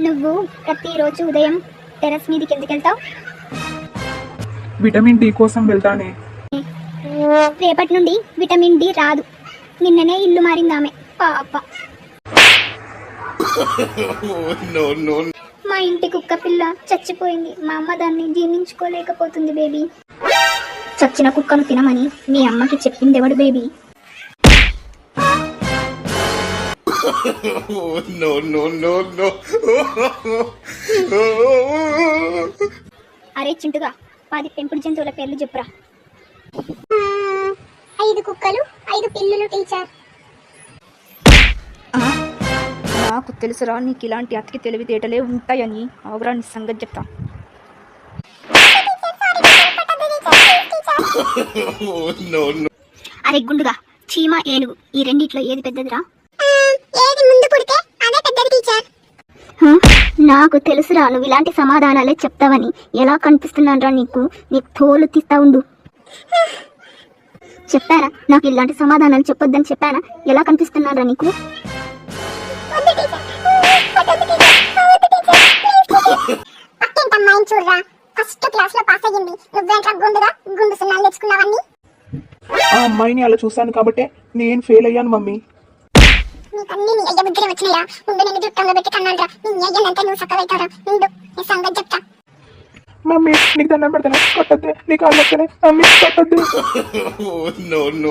నువ్వు ప్రతిరోజు ఉదయం టెరస్ మీదకి ఎందుకు వెళ్తావు? విటమిన్ డి కోసం వెళ్తానే. రేపటి నుండి విటమిన్ డి రాదు. నిన్ననే ఇల్లు మారిందామె. పాప. మా ఇంటి కుక్క పిల్ల చచ్చిపోయింది. మా అమ్మ దాన్ని జీర్ణించుకోలేకపోతుంది బేబీ. చచ్చిన కుక్కను తినమని మీ అమ్మకి చెప్పింది ఎవడు baby? no, no, no, no. అరే చింటుగా పది పెంపుడు జంతువుల పేర్లు చెప్పురా. ఐదు కుక్కలు ఐదు పిల్లులు టీచర్. నాకు తెలుసురా నీకు ఇలాంటి అతికి తెలివితేటలే ఉంటాయని. అవరా నీ సంగతి చెప్తా. అరే గుండుగా చీమ ఏనుగు ఈ రెండిట్లో ఏది పెద్దదిరా ఏది ముందు పుడితే అదే పెద్దది టీచర్ నాకు తెలుసురా నువ్వు ఇలాంటి సమాధానాలే చెప్తావని. ఎలా కనిపిస్తున్నానరా నీకు? నీకు తోలు తీస్తా ఉండు. చెప్పారా నాకు ఇలాంటి సమాధానాలు చెప్పొద్దని చెప్పానా? ఎలా కనిపిస్తున్నారా నీకు? పక్కింటమ్మాయిని చూడరా? ఫస్ట్ క్లాస్లో పాస్ అయ్యింది. నువ్వేంట్రా గుండుగా? గుండు సున్నాలు తెచ్చుకున్నావని ఆ అమ్మాయిని అలా చూశాను కాబట్టే నేను ఫెయిల్ అయ్యాను మమ్మీ. నీకన్నీ నీ అయ్య బుద్ధిని వచ్చినాయా ముందు నేను దుఃఖంలో పెట్టి కన్నాడురా నీ అయ్యనంతా నువ్వు సక్కవైతారా ముందు నీ సంగతి చెప్తా. మమ్మీ నీకు దండం పెడతాను. కొట్టద్దే. నీకు అల్లొచ్చనే మమ్మీ కొట్టద్దు. No, no,